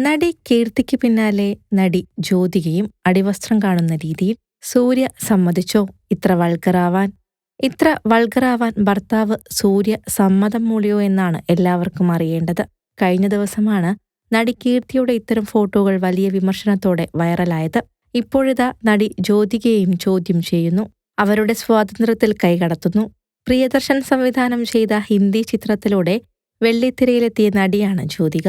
നടി കീർത്തിക്ക് പിന്നാലെ നടി ജ്യോതികയും അടിവസ്ത്രം കാണുന്ന രീതിയിൽ സൂര്യ സമ്മതിച്ചോ? ഇത്ര വൾഗറാവാൻ. ഇത്ര വൾഗറാവാൻ ഭർത്താവ് സൂര്യ സമ്മതം മൂളിയോ എന്നാണ് എല്ലാവർക്കും അറിയേണ്ടത്. കഴിഞ്ഞ ദിവസമാണ് നടി കീർത്തിയുടെ ഇത്തരം ഫോട്ടോകൾ വലിയ വിമർശനത്തോടെ വൈറലായത്. ഇപ്പോഴിതാ നടി ജ്യോതികയെയും ചോദ്യം ചെയ്യുന്നു. അവരുടെ സ്വാതന്ത്ര്യത്തിൽ കൈകടത്തുന്നു. പ്രിയദർശൻ സംവിധാനം ചെയ്ത ഹിന്ദി ചിത്രത്തിലൂടെ വെള്ളിത്തിരയിലെത്തിയ നടിയാണ് ജ്യോതിക.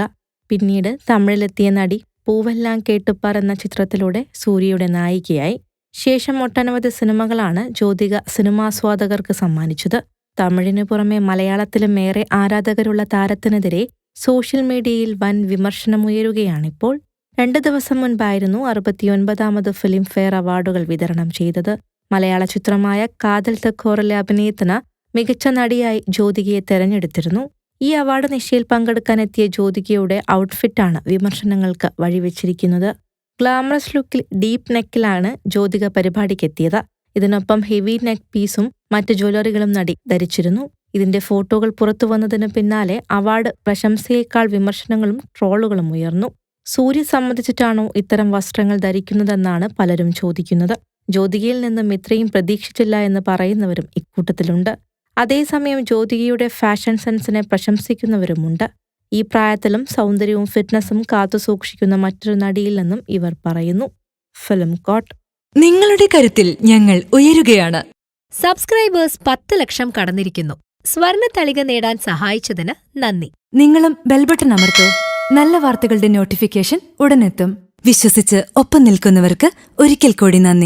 പിന്നീട് തമിഴിലെത്തിയ നടി പൂവെല്ലാം കേട്ടുപ്പാർ എന്ന ചിത്രത്തിലൂടെ സൂര്യയുടെ നായികയായി. ശേഷം ഒട്ടനവധി സിനിമകളാണ് ജ്യോതിക സിനിമാസ്വാദകർക്ക് സമ്മാനിച്ചത്. തമിഴിനു പുറമെ മലയാളത്തിലും ഏറെ ആരാധകരുള്ള താരത്തിനെതിരെ സോഷ്യൽ മീഡിയയിൽ വൻ വിമർശനമുയരുകയാണിപ്പോൾ. രണ്ടു ദിവസം മുൻപായിരുന്നു അറുപത്തിയൊൻപതാമത് ഫിലിം ഫെയർ അവാർഡുകൾ വിതരണം ചെയ്തത്. മലയാള ചിത്രമായ കാതൽ തക്കോറിലെ അഭിനയത്തിന് മികച്ച നടിയായി ജ്യോതികയെ തെരഞ്ഞെടുത്തിരുന്നു. ഈ അവാർഡ് നിശയിൽ പങ്കെടുക്കാനെത്തിയ ജ്യോതികയുടെ ഔട്ട്ഫിറ്റാണ് വിമർശനങ്ങൾക്ക് വഴിവെച്ചിരിക്കുന്നത്. ഗ്ലാമറസ് ലുക്കിൽ ഡീപ്പ് നെക്കിലാണ് ജ്യോതിക പരിപാടിക്കെത്തിയത്. ഇതിനൊപ്പം ഹെവി നെക്ക് പീസും മറ്റ് ജ്വല്ലറികളും നടി ധരിച്ചിരുന്നു. ഇതിന്റെ ഫോട്ടോകൾ പുറത്തു വന്നതിന് പിന്നാലെ അവാർഡ് പ്രശംസയേക്കാൾ വിമർശനങ്ങളും ട്രോളുകളും ഉയർന്നു. സൂര്യ സംബന്ധിച്ചിട്ടാണോ ഇത്തരം വസ്ത്രങ്ങൾ ധരിക്കുന്നതെന്നാണ് പലരും ചോദിക്കുന്നത്. ജ്യോതികയിൽ നിന്നും ഇത്രയും പ്രതീക്ഷിച്ചില്ല എന്ന് പറയുന്നവരും ഇക്കൂട്ടത്തിലുണ്ട്. അതേസമയം ജ്യോതികയുടെ ഫാഷൻ സെൻസിനെ പ്രശംസിക്കുന്നവരുമുണ്ട്. ഈ പ്രായത്തിലും സൗന്ദര്യവും ഫിറ്റ്നസും കാത്തുസൂക്ഷിക്കുന്ന മറ്റൊരു നടിയില്ലെന്നും ഇവർ പറയുന്നു. ഫിലിം കോട്ട്. നിങ്ങളുടെ കരുത്തിൽ ഞങ്ങൾ ഉയരുകയാണ്. സബ്സ്ക്രൈബേഴ്സ് പത്ത് ലക്ഷം കടന്നിരിക്കുന്നു. സ്വർണ തളിക നേടാൻ സഹായിച്ചതിന് നന്ദി. നിങ്ങളും ബെൽബട്ടൺ അമർത്തു. നല്ല വാർത്തകളുടെ നോട്ടിഫിക്കേഷൻ ഉടനെത്തും. വിശ്വസിച്ച് ഒപ്പം നിൽക്കുന്നവർക്ക് ഒരിക്കൽ കൂടി നന്ദി.